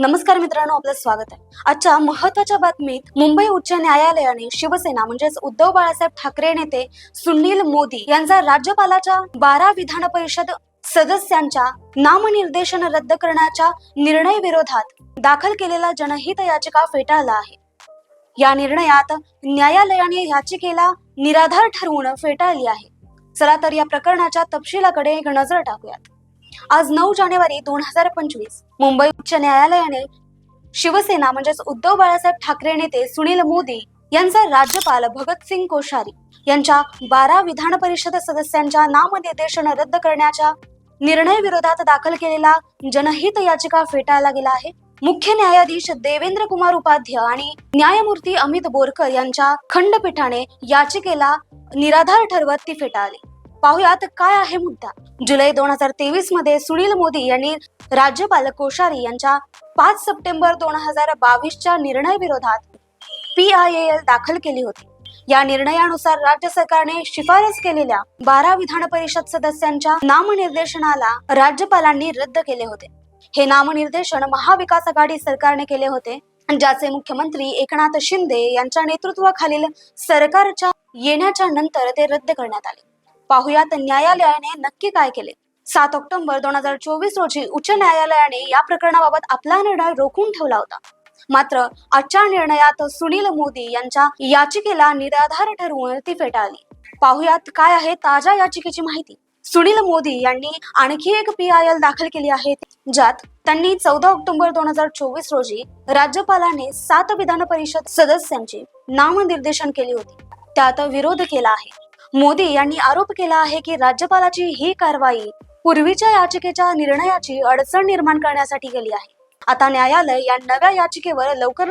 नमस्कार मित्रांनो आपलं स्वागत आहे. आजच्या महत्त्वाच्या बातमीत मुंबई उच्च न्यायालयाने शिवसेना म्हणजेच उद्धव बाळासाहेब ठाकरे नेते सुनील मोदी यांचा राज्यपालाच्या बारा विधान परिषद सदस्यांच्या नामनिर्देशन रद्द करण्याच्या निर्णय विरोधात दाखल केलेला जनहित याचिका फेटाळला आहे. या निर्णयात न्यायालयाने याचिकेला निराधार ठरवून फेटाळली आहे. चला तर या प्रकरणाच्या तपशिलाकडे एक नजर टाकूयात. आज नऊ जानेवारी दोन हजार पंचवीस. मुंबई उच्च न्यायालयाने शिवसेना म्हणजेच उद्धव बाळासाहेब ठाकरे नेते सुनील मोदी यांचा राज्यपाल भगतसिंग कोश्यारी यांच्या बारा विधान परिषद सदस्यांच्या नामनिर्देशन रद्द करण्याच्या निर्णय विरोधात दाखल केलेला जनहित याचिका फेटाळला गेला आहे. मुख्य न्यायाधीश देवेंद्र कुमार उपाध्याय आणि न्यायमूर्ती अमित बोरकर यांच्या खंडपीठाने याचिकेला निराधार ठरवत ती फेटाळली. पाहुयात काय आहे मुद्दा. जुलै दोन हजार तेवीसमध्ये सुनील मोदी यांनी राज्यपाल कोश्यारी यांच्या पाच सप्टेंबर दोन हजार बावीसच्या निर्णय विरोधात पी आय एल दाखल केली होती. या निर्णयानुसार राज्य सरकारने शिफारस केलेल्या बारा विधान परिषद सदस्यांच्या नामनिर्देशनाला राज्यपालांनी रद्द केले होते. हे नामनिर्देशन महाविकास आघाडी सरकारने केले होते ज्याचे मुख्यमंत्री एकनाथ शिंदे यांच्या नेतृत्वाखालील सरकारच्या येण्याच्या नंतर ते रद्द करण्यात आले. पाहुयात न्यायालयाने नक्की काय केले? सात ऑक्टोबर दोन हजार चोवीस रोजी उच्च न्यायालयाने या प्रकरणाबाबत आपला निर्णय रोखून ठेवला होता. मात्र आजच्या निर्णयात सुनील मोदी यांच्या याचिकेला निराधार ठरवून ती फेटाळली. पाहुयात काय आहे ताज्या याचिकेची माहिती? सुनील मोदी यांनी आणखी एक पी आय एल दाखल केली आहे ज्यात त्यांनी चौदा ऑक्टोबर दोन हजार चोवीस रोजी राज्यपालाने सात विधान परिषद सदस्यांची नामनिर्देशन केली होती. त्यात विरोध केला आहे. मोदी यांनी आरोप केला आहे की राज्यपालाची ही कारवाई पूर्वीच्या याचिकेच्या निर्णयाची अडचण निर्माण करण्यासाठी केली आहे. आता न्यायालय या नव्या याचिकेवर लवकर